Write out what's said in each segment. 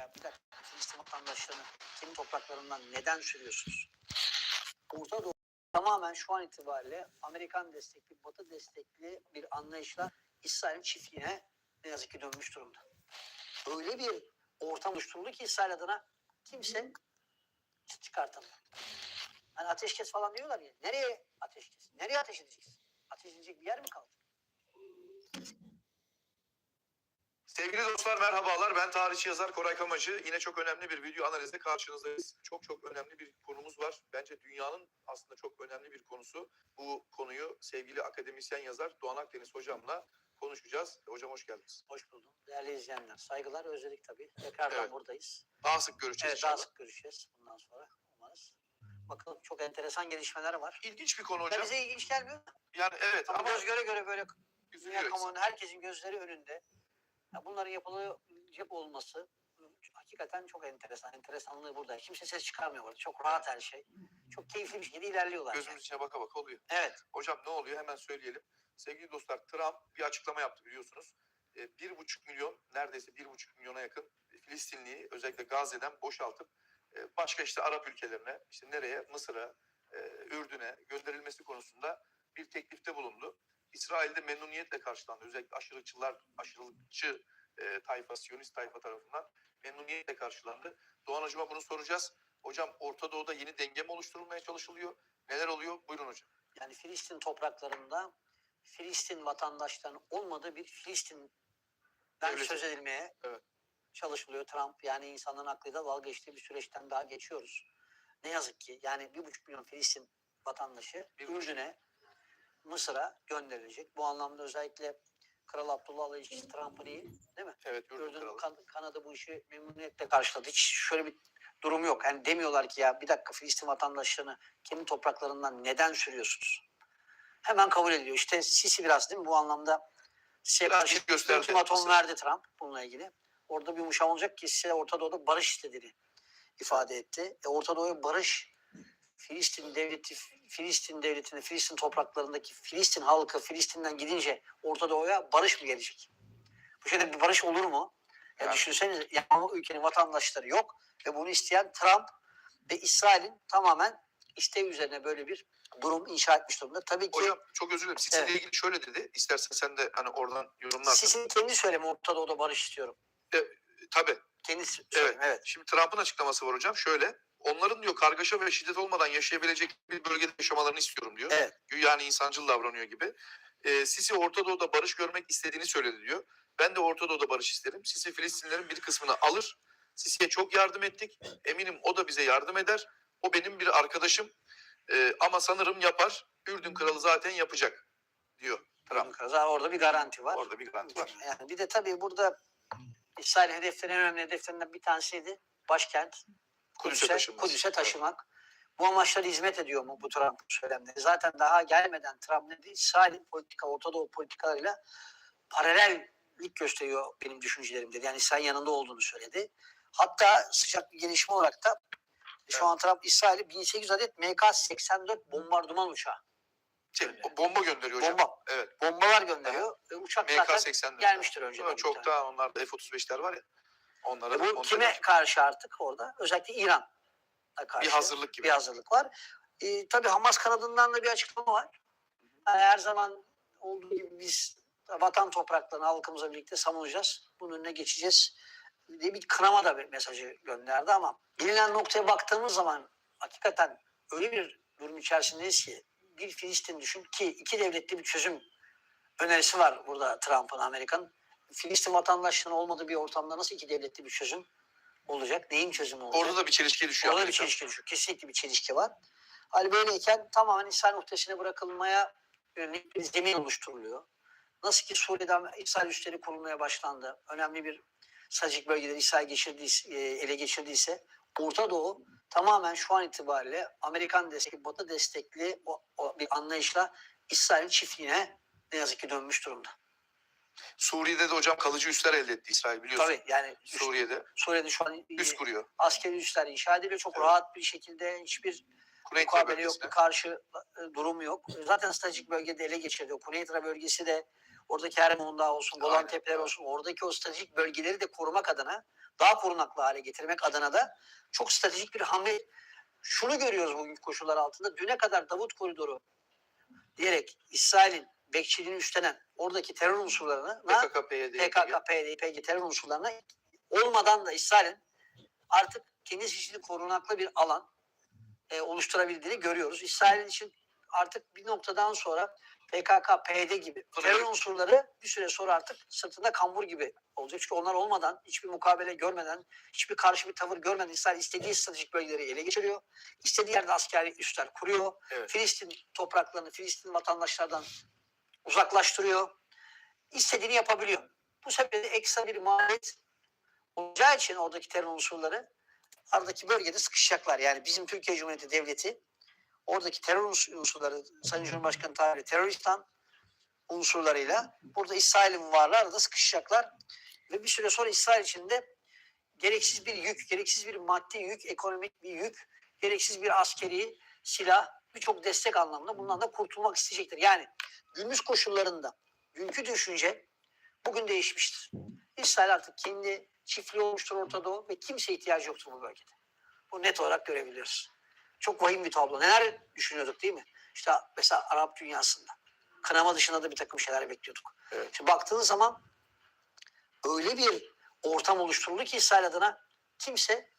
Ya bir dakika Filistin vatandaşlarını kendi topraklarından neden sürüyorsunuz? Orta Doğu tamamen şu an itibariyle Amerikan destekli, Batı destekli bir anlayışla İsrail'in çiftliğine ne yazık ki dönmüş durumda. Öyle bir ortam oluşturuldu ki İsrail adına kimse çıkartamıyor. Hani ateşkes falan diyorlar ya. Nereye ateşkes? Nereye ateş edeceğiz? Ateş edecek bir yer mi kaldı? Sevgili dostlar merhabalar. Ben tarihçi yazar Koray Kamacı. Yine çok önemli bir video analizde karşınızdayız. Çok çok önemli bir konumuz var. Bence dünyanın aslında çok önemli bir konusu. Bu konuyu sevgili akademisyen yazar Doğan Akdeniz hocamla konuşacağız. Hocam hoş geldiniz. Hoş buldum. Değerli izleyenler. Saygılar, özledik tabii. Tekrardan Evet. buradayız. Daha sık görüşeceğiz Evet, daha sık görüşeceğiz bundan sonra. Umarız. Bakalım çok enteresan gelişmeler var. İlginç bir konu Ya hocam. bize ilginç gelmiyor. Yani evet Ama ama göz göre göre böyle dünya herkesin gözleri önünde. Ya bunların yapılacak olması hakikaten çok enteresan. Enteresanlığı burada. Kimse ses çıkarmıyor burada. Çok rahat her şey. Çok keyifli bir şekilde ilerliyorlar. yani. Gözümüz içine baka baka oluyor. Evet. Hocam ne oluyor hemen söyleyelim. Sevgili dostlar Trump bir açıklama yaptı biliyorsunuz. E, Bir buçuk milyon neredeyse bir buçuk milyona yakın Filistinliyi özellikle Gazze'den boşaltıp e, başka işte Arap ülkelerine işte nereye Mısır'a e, Ürdün'e gönderilmesi konusunda bir teklifte bulundu. İsrail'de memnuniyetle karşılandı. Özellikle aşırıcılar, aşırılıkçı e, tayfa, Siyonist tayfa tarafından memnuniyetle karşılandı. Doğan Hocam'a bunu soracağız. Hocam Orta Doğu'da yeni denge mi oluşturulmaya çalışılıyor? Neler oluyor? Buyurun hocam. Yani Filistin topraklarında Filistin vatandaşlarının olmadığı bir Filistin'den Devleti. söz edilmeye Evet. çalışılıyor Trump. Yani insanların aklıyla dalga geçtiği bir süreçten daha geçiyoruz. Ne yazık ki yani bir buçuk milyon Filistin vatandaşı Bir buçuk. Mısır'a gönderilecek. Bu anlamda özellikle Kral Abdullah'la ilişkisi Trump'ın iyi değil mi? Evet, Kralı. kan- Kanada bu işi memnuniyetle karşıladı. Hiç şöyle bir durum yok. Yani demiyorlar ki ya bir dakika Filistin vatandaşlarını kendi topraklarından neden sürüyorsunuz? Hemen kabul ediyor. İşte Sisi biraz değil mi bu anlamda size karşı gösterdi. ultimatom verdi Trump bununla ilgili. Orada bir yumuşam olacak ki size Orta Doğu'da barış istediğini ifade etti. E, Orta Doğu'ya barış Filistin devleti, Filistin devletinin, Filistin topraklarındaki Filistin halkı Filistin'den gidince Orta Doğu'ya barış mı gelecek? Bu şeyde bir barış olur mu? Ya Yani. düşünsenize yani o ülkenin vatandaşları yok ve bunu isteyen Trump ve İsrail'in tamamen isteği üzerine böyle bir durum inşa etmiş durumda. Tabii ki Hocam çok özür dilerim. Sisi Evet. ilgili şöyle dedi. İstersen sen de hani oradan yorumlarsın. Sisi'nin kendi söylemi Orta Doğu'da barış istiyorum. Tabii. Kendisi söylemi evet. Şimdi Trump'ın açıklaması var hocam. Şöyle. Onların diyor kargaşa ve şiddet olmadan yaşayabilecek bir bölgede yaşamalarını istiyorum diyor. Evet. Yani insancıl davranıyor gibi. Ee, Sisi Orta Doğu'da barış görmek istediğini söyledi diyor. Ben de Orta Doğu'da barış isterim. Sisi Filistinlerin bir kısmını alır. Sisi'ye çok yardım ettik. Eminim o da bize yardım eder. O benim bir arkadaşım. Ee, ama sanırım yapar. Ürdün kralı zaten yapacak diyor Trump. Zaten Orada bir garanti var. Orada bir garanti var. Yani bir de tabii burada İsrail hedeflerin en önemli hedeflerinden bir tanesiydi. Başkent Kudüs'e Kudüs'e, taşınması. Kudüs'e taşımak. Bu amaçlara hizmet ediyor mu bu Trump'ın söylemleri? Zaten daha gelmeden Trump ne dedi? İsrail'in politika, Orta Doğu politikalarıyla paralellik gösteriyor benim düşüncelerim dedi. Yani İsrail yanında olduğunu söyledi. Hatta sıcak bir gelişme olarak da şu an Trump İsrail'e 1800 adet MK-84 bombardıman uçağı. Şey, bomba gönderiyor hocam. Bomba. Evet. Bombalar gönderiyor. E, uçak zaten MK-80'ler. gelmiştir. Evet, çok daha onlar da F-35'ler var ya. Onlara E bu kime karşı artık orada? Özellikle İran karşı. bir hazırlık gibi. bir hazırlık var. E, tabii Hamas kanadından da bir açıklama var. Yani her zaman olduğu gibi biz vatan topraklarını halkımızla birlikte savunacağız. Bunun önüne geçeceğiz diye bir kınama da bir mesajı gönderdi ama gelinen noktaya baktığımız zaman hakikaten öyle bir durum içerisindeyiz ki bir Filistin düşün ki iki devletli bir çözüm önerisi var burada Trump'ın Amerika'nın. Filistin vatandaşlığının olmadığı bir ortamda nasıl iki devletli bir çözüm olacak? Neyin çözümü olacak? Orada da bir çelişki düşüyor. Orada bir çelişki düşüyor. Kesinlikle bir çelişki var. Hali böyleyken tamamen İsrail muhtesine bırakılmaya yönelik bir zemin oluşturuluyor. Nasıl ki Suriye'de İsrail üsleri kurulmaya başlandı. Önemli bir stratejik bölgeleri İsrail geçirdiyse, ele geçirdiyse Orta Doğu tamamen şu an itibariyle Amerikan destekli, Batı destekli o, o bir anlayışla İsrail çiftliğine ne yazık ki dönmüş durumda. Suriye'de de hocam kalıcı üsler elde etti İsrail biliyorsun. Tabii yani Suriye'de Suriye'de şu an üs kuruyor. askeri üsler inşa ediliyor. Çok Evet. rahat bir şekilde hiçbir Kuzey mukabele yok, bir karşı e, durum yok. Zaten stratejik bölgede ele geçirdi. O Kuneytra bölgesi de oradaki Ermon Dağı olsun, Golan Aynen, Tepeler evet. olsun, oradaki o stratejik bölgeleri de korumak adına, daha korunaklı hale getirmek adına da çok stratejik bir hamle. Şunu görüyoruz bugünkü koşullar altında. Düne kadar Davut Koridoru diyerek İsrail'in bekçiliğini üstlenen oradaki terör unsurlarına PKK, PYD, PKK, terör unsurlarına olmadan da İsrail'in artık kendi seçili korunaklı bir alan e, oluşturabildiğini görüyoruz. İsrail için artık bir noktadan sonra PKK, PYD gibi terör unsurları bir süre sonra artık sırtında kambur gibi olacak. Çünkü onlar olmadan, hiçbir mukabele görmeden, hiçbir karşı bir tavır görmeden İsrail istediği stratejik bölgeleri ele geçiriyor. İstediği yerde askeri üsler kuruyor. Evet. Filistin topraklarını, Filistin vatandaşlardan uzaklaştırıyor. İstediğini yapabiliyor. Bu sebeple ekstra bir maliyet olacağı için oradaki terör unsurları aradaki bölgede sıkışacaklar. Yani bizim Türkiye Cumhuriyeti Devleti oradaki terör uns- unsurları Sayın Cumhurbaşkanı tabiri teröristan unsurlarıyla burada İsrail'in varlığı arada sıkışacaklar. Ve bir süre sonra İsrail içinde gereksiz bir yük, gereksiz bir maddi yük, ekonomik bir yük, gereksiz bir askeri silah, birçok destek anlamında bundan da kurtulmak isteyecektir. Yani günümüz koşullarında dünkü düşünce bugün değişmiştir. İsrail artık kendi çiftliği olmuştur Orta Doğu ve kimseye ihtiyacı yoktur bu bölgede. Bu net olarak görebiliyoruz. Çok vahim bir tablo. Neler düşünüyorduk değil mi? İşte mesela Arap dünyasında. Kınama dışında da bir takım şeyler bekliyorduk. Evet. Şimdi baktığınız zaman öyle bir ortam oluşturuldu ki İsrail adına kimse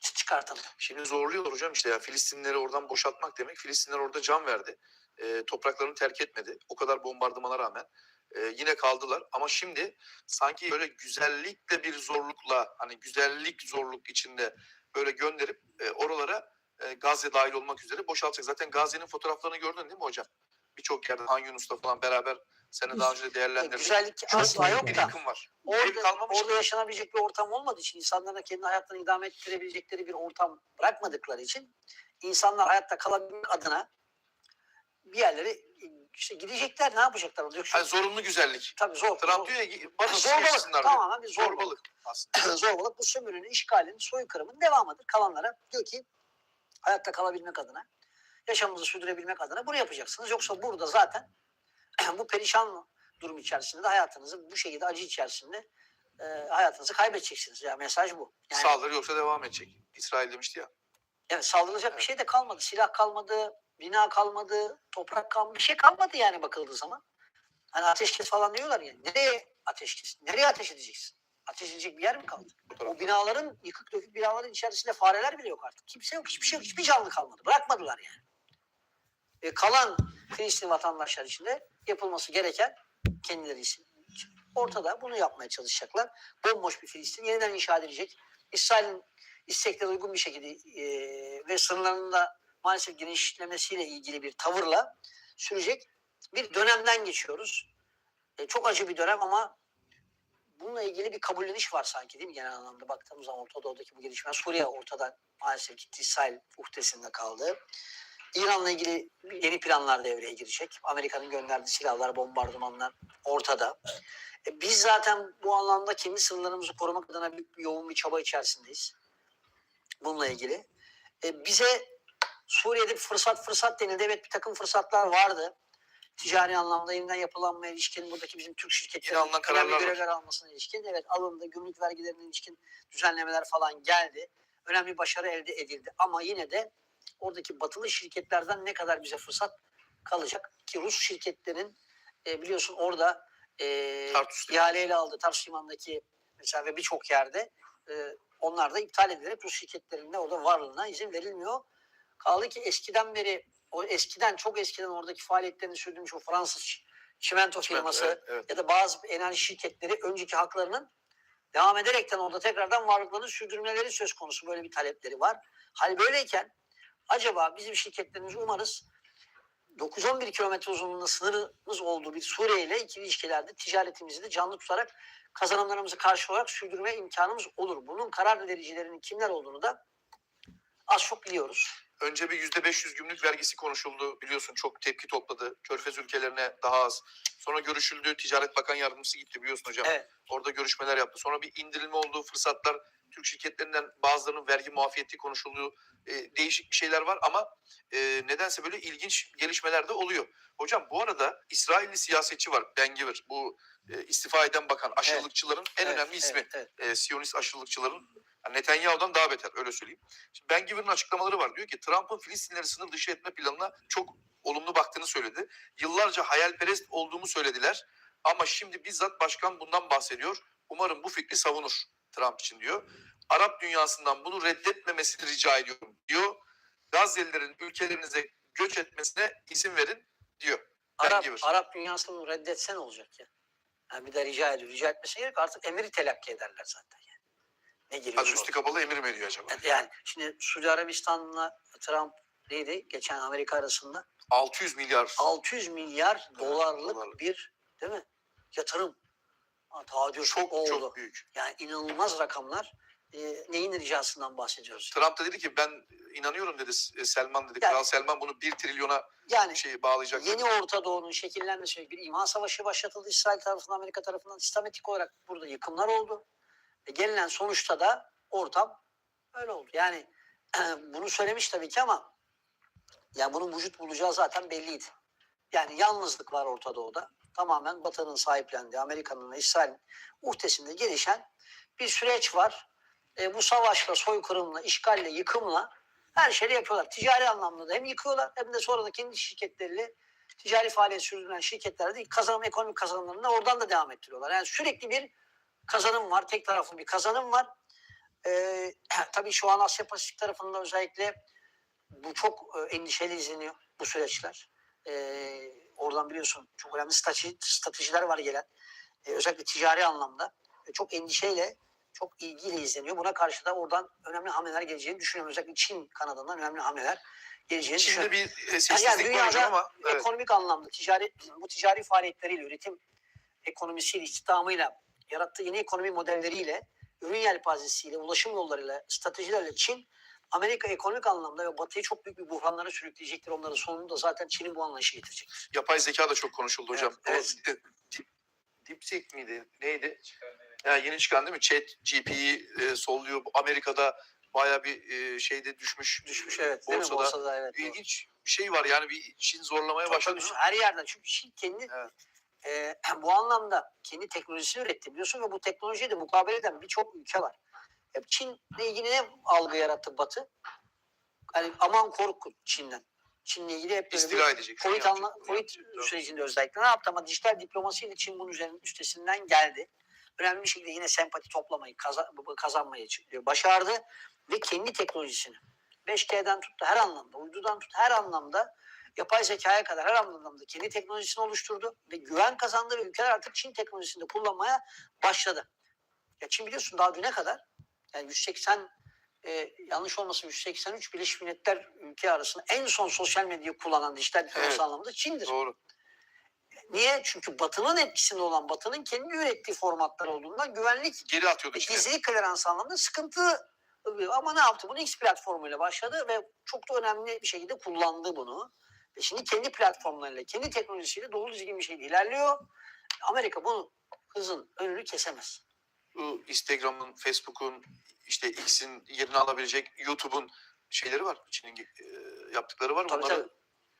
çıt çıkartamıyor. Şimdi zorluyorlar hocam işte ya Filistinleri oradan boşaltmak demek. Filistinler orada can verdi. E, topraklarını terk etmedi. O kadar bombardımana rağmen. E, yine kaldılar. Ama şimdi sanki böyle güzellikle bir zorlukla hani güzellik zorluk içinde böyle gönderip e, oralara e, Gazze dahil olmak üzere boşaltacak. Zaten Gazze'nin fotoğraflarını gördün değil mi hocam? Birçok yerde Han Yunus'ta falan beraber seni daha önce de değerlendirdik. güzellik Çok asla yok bir da yıkım var. Ev orada, kalmamış orada yaşanabilecek bir ortam olmadığı için insanlara kendi hayatlarını idame ettirebilecekleri bir ortam bırakmadıkları için insanlar hayatta kalabilmek adına bir yerlere işte gidecekler ne yapacaklar orada? Yok, Hani zorunlu güzellik. Tabii zor. Trump diyor ya barış Zorbalık, tamamen bir zorbalık. Zorbalık aslında. zorbalık bu sömürünün, işgalin, soykırımın devamıdır. Kalanlara diyor ki hayatta kalabilmek adına, yaşamınızı sürdürebilmek adına bunu yapacaksınız. Yoksa burada zaten bu perişan durum içerisinde de hayatınızı bu şekilde acı içerisinde e, hayatınızı kaybedeceksiniz. Yani mesaj bu. Yani Saldırı yoksa devam edecek. İsrail demişti ya. evet, saldırılacak bir şey de kalmadı. Silah kalmadı, bina kalmadı, toprak kalmadı. Bir şey kalmadı yani bakıldığı zaman. Hani ateşkes falan diyorlar ya. Nereye ateşkes? Nereye ateş edeceksin? Ateş edecek bir yer mi kaldı? Bu O binaların, yıkık dökük binaların içerisinde fareler bile yok artık. Kimse yok, hiçbir şey yok, hiçbir canlı kalmadı. Bırakmadılar yani. E, kalan Filistin vatandaşlar için de yapılması gereken kendileri için ortada bunu yapmaya çalışacaklar. Bomboş bir Filistin yeniden inşa edilecek. İsrail'in isteklerine uygun bir şekilde e, ve sınırlarının da maalesef genişlemesiyle ilgili bir tavırla sürecek bir dönemden geçiyoruz. E, çok acı bir dönem ama bununla ilgili bir kabulleniş var sanki değil mi genel anlamda baktığımız zaman Orta Doğu'daki bu gelişme. Suriye ortadan maalesef gitti İsrail uhdesinde kaldı. İran'la ilgili yeni planlar devreye girecek. Amerika'nın gönderdiği silahlar, bombardımanlar ortada. E, biz zaten bu anlamda kendi sınırlarımızı korumak adına bir yoğun bir çaba içerisindeyiz. Bununla ilgili. E, bize Suriye'de fırsat fırsat denildi. Evet bir takım fırsatlar vardı. Ticari anlamda yeniden yapılanmaya ilişkin buradaki bizim Türk şirketlerinin önemli görevler almasına ilişkin evet alındı. Gümrük vergilerine ilişkin düzenlemeler falan geldi. Önemli başarı elde edildi. Ama yine de oradaki batılı şirketlerden ne kadar bize fırsat kalacak ki Rus şirketlerin e, biliyorsun orada e, Tartus ihaleyle aldığı Tarsus Limanı'ndaki mesela ve birçok yerde e, onlar da iptal edilerek Rus şirketlerinin de orada varlığına izin verilmiyor. Kaldı ki eskiden beri o eskiden çok eskiden oradaki faaliyetlerini sürdürmüş o Fransız çi- çimento firması Evet, evet. ya da bazı enerji şirketleri önceki haklarının devam ederekten orada tekrardan varlıklarını sürdürmeleri söz konusu böyle bir talepleri var. Hal böyleyken acaba bizim şirketlerimiz umarız 9-11 kilometre uzunluğunda sınırımız olduğu bir Suriye ile ikili ilişkilerde ticaretimizi de canlı tutarak kazanımlarımızı karşı olarak sürdürme imkanımız olur. Bunun karar vericilerinin kimler olduğunu da az çok biliyoruz. Önce bir yüzde 500 gümrük vergisi konuşuldu. Biliyorsun çok tepki topladı. Körfez ülkelerine daha az. Sonra görüşüldü. Ticaret Bakan Yardımcısı gitti biliyorsun hocam. Evet. Orada görüşmeler yaptı. Sonra bir indirilme oldu. Fırsatlar Türk şirketlerinden bazılarının vergi muafiyeti konuşulduğu e, değişik bir şeyler var ama e, nedense böyle ilginç gelişmeler de oluyor. Hocam bu arada İsrailli siyasetçi var Ben Gvir. Bu e, istifa eden bakan aşırılıkçıların en Evet, önemli ismi. evet, evet. E, Siyonist aşırılıkçıların yani Netanyahu'dan daha beter öyle söyleyeyim. Şimdi Ben Gvir'in açıklamaları var. Diyor ki Trump'ın Filistinleri sınır dışı etme planına çok olumlu baktığını söyledi. Yıllarca hayalperest olduğumu söylediler. Ama şimdi bizzat başkan bundan bahsediyor. Umarım bu fikri savunur Trump için diyor. Arap dünyasından bunu reddetmemesini rica ediyorum diyor. Gazze'lilerin ülkelerinize göç etmesine izin verin diyor. Arap. Arap dünyasını reddetsen olacak ya. Yani bir de rica ediyor. Rica etmesi gerek artık emri telakki ederler zaten. Yani. Ne geliyor? üstü kapalı emir mi ediyor acaba? Yani şimdi Suudi Arabistan'la Trump neydi? Geçen Amerika arasında 600 milyar 600 milyar dolarlık dolarlık. bir değil mi? Yatırım. Taahhüt çok oldu. çok büyük. Yani inanılmaz rakamlar. Ee, neyin ricasından bahsediyoruz? Trump da dedi ki ben inanıyorum dedi e, Selman dedi. Yani- Kral Selman bunu 1 trilyona Yani şey bağlayacak. yeni Orta Doğu'nun şekillenmesi bir imha savaşı başlatıldı İsrail tarafından Amerika tarafından sistematik olarak burada yıkımlar oldu. Ve gelinen sonuçta da ortam öyle oldu. Yani bunu söylemiş tabii ki ama yani bunun vücut bulacağı zaten belliydi. Yani yalnızlık var Orta Doğu'da. Tamamen Batı'nın sahiplendiği, Amerika'nın ve İsrail'in uhdesinde gelişen bir süreç var. E, bu savaşla, soykırımla, işgalle, yıkımla her şeyi yapıyorlar. Ticari anlamda da hem yıkıyorlar hem de sonra da kendi şirketleriyle ticari faaliyet sürdüren şirketlerde kazanım, ekonomik kazanımlarını oradan da devam ettiriyorlar. Yani sürekli bir kazanım var. Tek taraflı bir kazanım var. Ee, tabii şu an Asya Pasifik tarafında özellikle bu çok e, endişeli izleniyor bu süreçler. Ee, oradan biliyorsun çok önemli strateji, stratejiler var gelen. Ee, özellikle ticari anlamda E, çok endişeyle, çok ilgiyle izleniyor. Buna karşı da oradan önemli hamleler geleceğini düşünüyorum. Özellikle Çin kanadından önemli hamleler geleceğini Şimdi düşünüyorum. bir e, sessizlik var hocam ama evet. Ekonomik anlamda ticari bu ticari faaliyetleriyle, üretim ekonomisiyle, istihdamıyla, yarattığı yeni ekonomi modelleriyle, ürün yelpazesiyle, ulaşım yollarıyla, stratejilerle Çin Amerika ekonomik anlamda ve Batı'yı çok büyük bir buhranlara sürükleyecektir. Onların sonunda zaten Çin'in bu anlayışı getirecek. yapay zeka da çok konuşuldu hocam. Evet, O, e, DeepSeek miydi? Neydi? Ya yeni çıkan değil mi? Chat GP'yi e, solluyor. Amerika'da baya bir e, şeyde düşmüş. Düşmüş evet. Değil mi? Borsada. Borsada evet. doğru. İlginç bir şey var yani bir Çin zorlamaya Tabii, başladı. her yerden. Çünkü Çin kendi Evet. e, bu anlamda kendi teknolojisini üretti biliyorsun ve bu teknolojiye de mukabele eden birçok ülke var. Çin'le ilgili ne algı yarattı Batı? Hani aman korkun Çin'den. Çin'le ilgili hep İstila edecek. Covid, anla, Covid. Doğru. sürecinde özellikle ne yaptı ama dijital diplomasiyle Çin bunun üzerinin üstesinden geldi. Önemli bir şekilde yine sempati toplamayı, kaza- kazanmayı ç- başardı ve kendi teknolojisini 5G'den tuttu her anlamda, uydudan tut her anlamda yapay zekaya kadar her anlamda kendi teknolojisini oluşturdu ve güven kazandı ve ülkeler artık Çin teknolojisini de kullanmaya başladı. Ya Çin biliyorsun daha düne kadar yani 180 e, yanlış olmasın 183 Birleşmiş Milletler ülke arasında en son sosyal medyayı kullanan dijital diplomasi Evet. anlamında Çin'dir. Doğru. Niye? Çünkü Batı'nın etkisinde olan Batı'nın kendi ürettiği formatlar olduğundan güvenlik Geri atıyordu Çin'e. gizlilik klerans anlamında sıkıntı. Ama ne yaptı? Bunu X platformuyla başladı ve çok da önemli bir şekilde kullandı bunu. Ve şimdi kendi platformlarıyla, kendi teknolojisiyle dolu düzgün bir şekilde ilerliyor. Amerika bunu hızın önünü kesemez. Instagram'ın, Facebook'un, işte X'in yerini alabilecek YouTube'un şeyleri var. Çin'in e, yaptıkları var. Tabii Bunları tabii.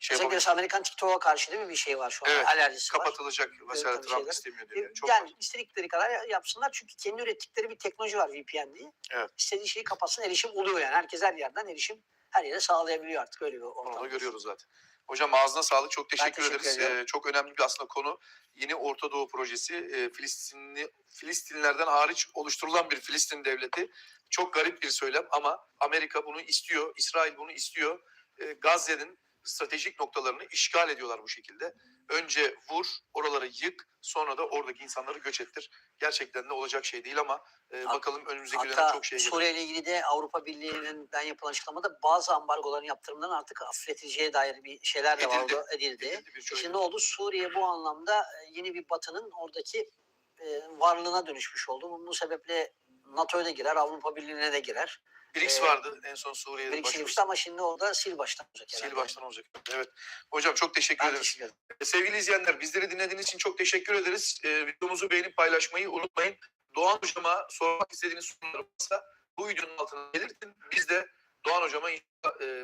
şey Özellikle yapabilir. Amerikan TikTok'a karşı değil mi bir şey var şu an? Evet, Alerjisi var. kapatılacak. Mesela tabii Trump şeyler. istemiyor E, diyor. Çok yani istedikleri kadar yapsınlar çünkü kendi ürettikleri bir teknoloji var VPN diye. Evet. İstediği şeyi kapatsın erişim oluyor yani. Herkes her yerden erişim her yere sağlayabiliyor artık öyle bir ortam. Onu görüyoruz zaten. Hocam ağzına sağlık. Çok teşekkür, teşekkür ederiz. ediyorum. Ee, çok önemli bir aslında konu. Yeni Orta Doğu projesi e, Filistinli Filistinlilerden hariç oluşturulan bir Filistin devleti. Çok garip bir söylem ama Amerika bunu istiyor. İsrail bunu istiyor. E, Gazze'nin stratejik noktalarını işgal ediyorlar bu şekilde. Önce vur, oraları yık, sonra da oradaki insanları göç ettir. Gerçekten de olacak şey değil ama e, Hat- bakalım önümüzdeki dönem Hatta çok şey gelir. Suriye ile ilgili de Avrupa Birliği'nden yapılan açıklamada bazı ambargoların yaptırımların artık affedileceği dair bir şeyler de var Edildi. orada edildi. Edildi birçok Şimdi ne oldu? Suriye bu anlamda e, yeni bir batının oradaki e, varlığına dönüşmüş oldu. Bu sebeple NATO'ya da girer, Avrupa Birliği'ne de girer. BRICS Ee, vardı en son Suriye'de başvurdu. demişti ama şimdi o da sil baştan olacak herhalde. Sil baştan olacak. Evet. Hocam çok teşekkür Ben ederiz. teşekkür ederim. Sevgili izleyenler bizleri dinlediğiniz için çok teşekkür ederiz. Ee, videomuzu beğenip paylaşmayı unutmayın. Doğan Hocam'a sormak istediğiniz sorular varsa bu videonun altına belirtin. Biz de Doğan Hocam'a e,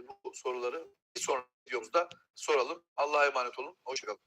bu soruları bir sonraki videomuzda soralım. Allah'a emanet olun. Hoşçakalın.